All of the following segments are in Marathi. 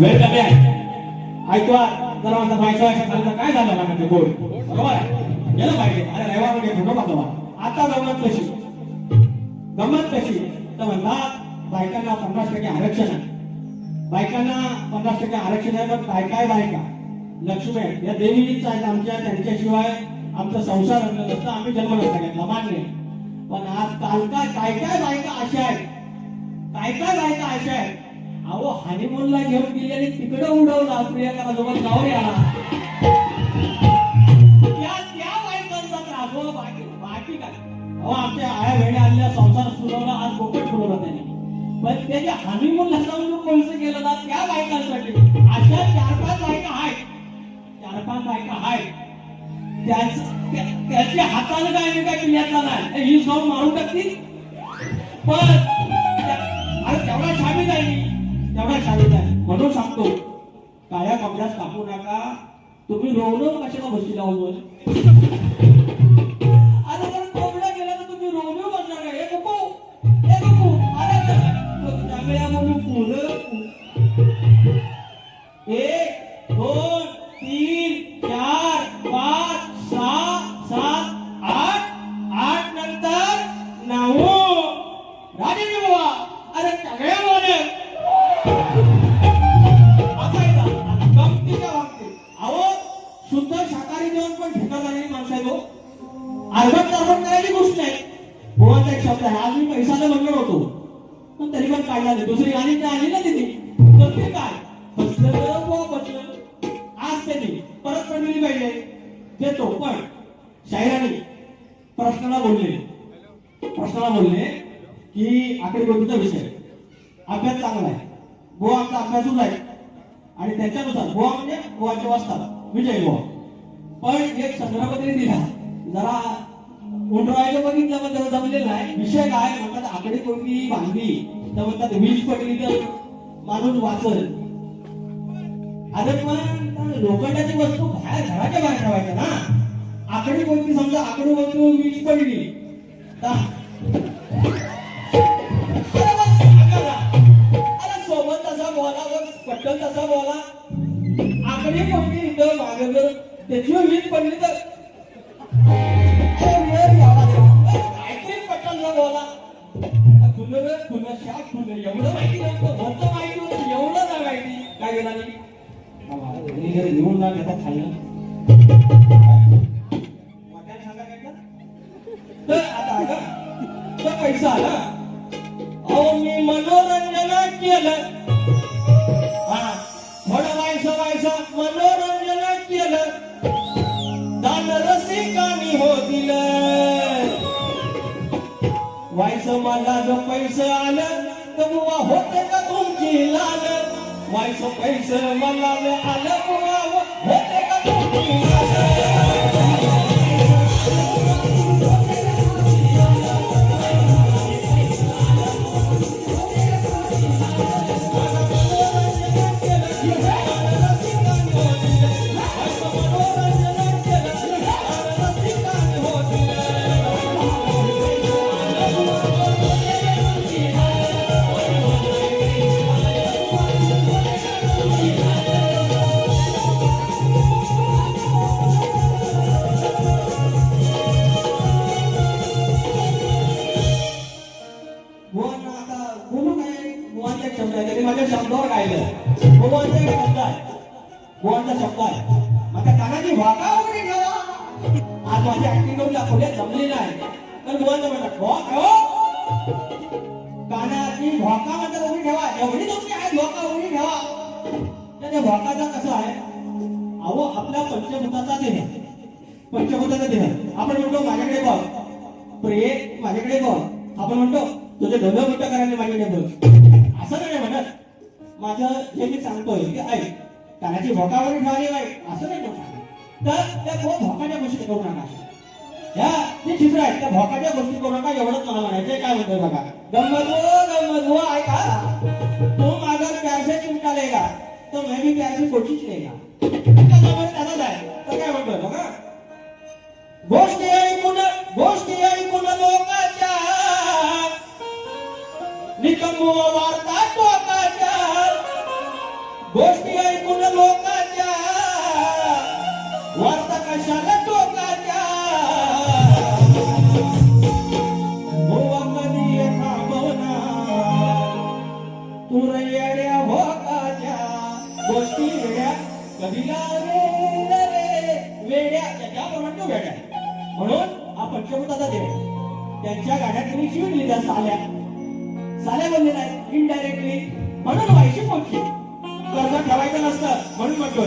वेळ कमी आहे. ऐकवा जरा म्हणता बायका बायका झालं काय झालं ना ते गोड बरोबर आहे. गेलं पाहिजे. अरे रविवार म्हणजे फोटो पाठवा आता गमत कशी? गंमत कशी? तर म्हणला बायकांना पन्नास टक्के आरक्षण आहे. बायकांना पन्नास टक्के आरक्षण आहे पण काय काय बायका? लक्ष्मी आहे या देवीच आहेत आमच्या त्यांच्याशिवाय आमचा संसार रंगत नसतं. आम्ही जन्म नसता घेतला मान्य पण आज काल काय काय काय बायका अशा आहेत? काय काय बायका अशा आहेत? अहो हनीमूनला घेऊन गेली आणि तिकडं उडवला प्रियंका सोबत गावी आला त्या त्या बायकांचा त्रास हो, बाकी काय? अहो आमच्या आया वेळे आलेल्या संसार सुरवला आज पोपट फुलवला त्याने. पण त्याच्या हनीमूनला जाऊन कोणचं केलं ना त्या बायकांसाठी. अशा चार पाच बायका आहेत. चार पाच बायका आहेत. त्या- त्याच्या हातानं काय मी काय पिल्यातला नाही. ही जाऊन मारून टाकतील. पण अरे तेवढा शाबीत आहे तेवढ्या तेवढा आहे. म्हणून सांगतो काळ्या कपड्यात कापू नका. तुम्ही रोवणं कशाला बसली लावून अरे जर कोंबड्या गेला तर तुम्ही रोवणं बसणार का हे नको हे नको अरे म्हणून फुलं जेवण हो. अर्भट करायची गोष्ट नाही. भुवनचा एक शब्द आहे आज मी पैशाला म्हणलो होतो. पण तरी पण काढला नाही. दुसरी गाणी काय आली ना तिथे तर ते काय? बसलं बसलं. आज त्यांनी परत पण पाहिजे. देतो पण शाहिराने प्रश्नाला बोलले. प्रश्नाला बोलले की आकडेवारीचा विषय. अभ्यास चांगला आहे. गोवा आमचा अभ्यासच आहे. आणि त्याच्यानुसार गोवा म्हणजे गोवाचे वाचतात. विजय गोवा पण एक संग्रहपत्री दिला. जरा उंडरायला बघितलं पण त्याला जमलेला नाही. विषय काय म्हणतात आकडे कोणती बांधली तर म्हणतात वीज पडली तर माणूस वाचल. अरे पण लोखंडाची वस्तू बाहेर घराच्या बाहेर ठेवायच्या ना. आकडी कोणती समजा आकडे वस्तू वीज पडली. तर त्याची वीज पडली तर अरे वेळ पटकन न बोला। शाप एवढं माहिती नव्हतं भरतं माहिती एवढं नाही माहिती. काय गेला नाही येऊन घरी घेता खाल्लं व्हायचं मला जो पैसे आलं तर बुवा होते का तुमची लाल व्हायचं पैसे मला आलं बुवा होते का तुमची लाल शब्द शब्दावर गायलं बुवांचा हो, एक शब्द आहे बुवांचा शब्द आहे हो, माझ्या कानाची वाका वगैरे ठेवा. आज माझी ऍक्टिंग करून दाखवले जमली नाही. तर बुवांचं म्हणतात भॉक हो. कानाची भॉका म्हणतात वगैरे ठेवा. एवढी तुमची आहे भॉका वगैरे ठेवा. त्या भॉकाचा कसं आहे? अहो आपल्या पंचभूताचा देह पंचभूताचा देह आपण म्हणतो माझ्याकडे बघ. प्रेम माझ्याकडे बघ. आपण म्हणतो तुझे धंदा मोठा करायला माझ्याकडे बघ. असं नाही म्हणत. माझं जे मी सांगतोय ते ऐक. कानाची भोकावर ठेवाली वाईट असं नाही म्हणत तर त्या कोण भोकाच्या गोष्टी करू नका. या जे चित्र आहेत. त्या भोकाच्या गोष्टी करू नका. एवढंच मला म्हणायचं काय म्हणतोय बघा. गम्मत वो हो, गम्मत हो, ऐका तो माझा प्यार से चिमटा लेगा. तो मैं भी प्यार से कोशिश लेगा त्याचाच आहे. तर काय म्हणतोय बघा. गोष्टी ऐकून गोष्टी ऐकून लोकाच्या निकम वार्ता टोका गोष्टी ऐकून लोकांच्या वार्ता कशाला टोकाच्या? भोकाच्या. गोष्टी वेड्या म्हणून त्यांच्या गाड्या तुम्ही शिवली त्या साल्या. साल्या बनले नाही इनडायरेक्टली म्हणून ठेवायचं नसतं. म्हणून म्हणतोय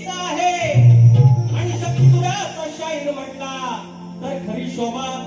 घ्यायचा आहे. आणि शाहीर म्हटला तर खरी शोभा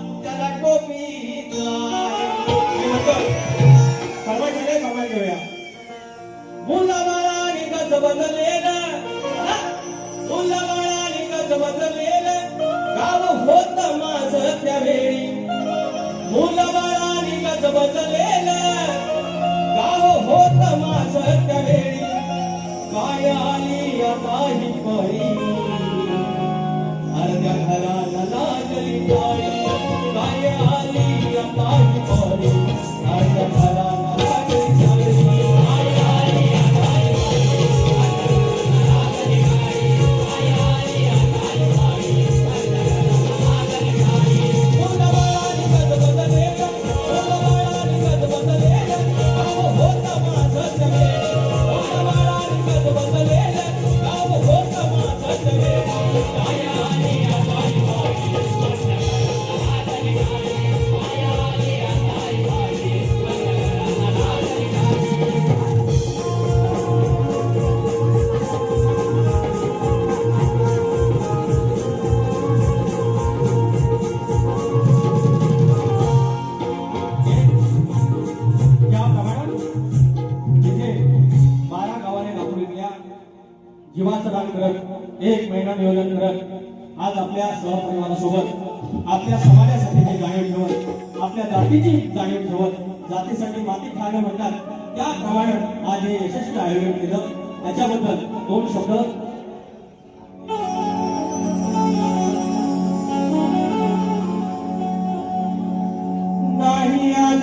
जीवाचं दान करत एक महिना नियोजन करत आज आपल्या सहपरिवारासोबत आपल्या समाजासाठी ते जाणीव ठेवत आपल्या जातीची जाणीव ठेवत जातीसाठी माती खाणं म्हणतात त्याप्रमाणे आज हे यशस्वी आयोजन केलं. त्याच्याबद्दल दोन शब्द.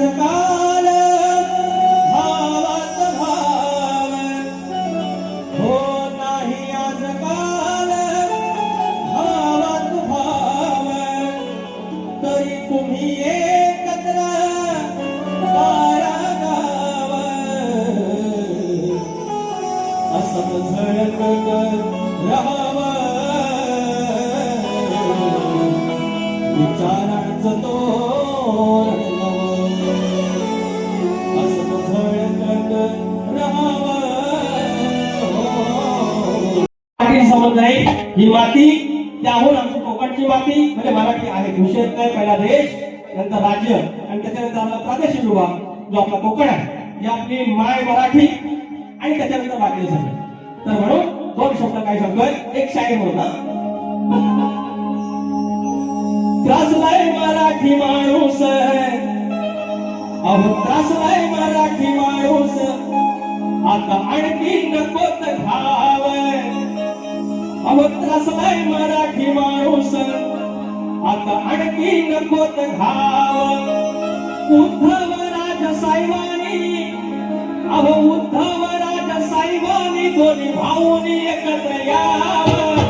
का माती त्याहून आमची कोकणची माती म्हणजे मराठी आहे विषय पहिला देश नंतर राज्य आणि त्याच्यानंतर आपला प्रादेशिक विभाग जो आपला कोकण आहे जे आपली माय मराठी आणि त्याच्यानंतर बाकी सगळं तर म्हणून दोन शब्द काय सांगतोय? एक शाहीर म्हणून त्रासलाय मराठी माणूस. अहो त्रासलाय मराठी माणूस. आता आणखी नकोत घाव. अहो त्रासलाय मराठी माणूस. आता आणखी नकोत घाव. उद्धव राज साहेबांनी अहो उद्धव राज साहेबांनी दोन्ही भाऊनी एकत्र यावं.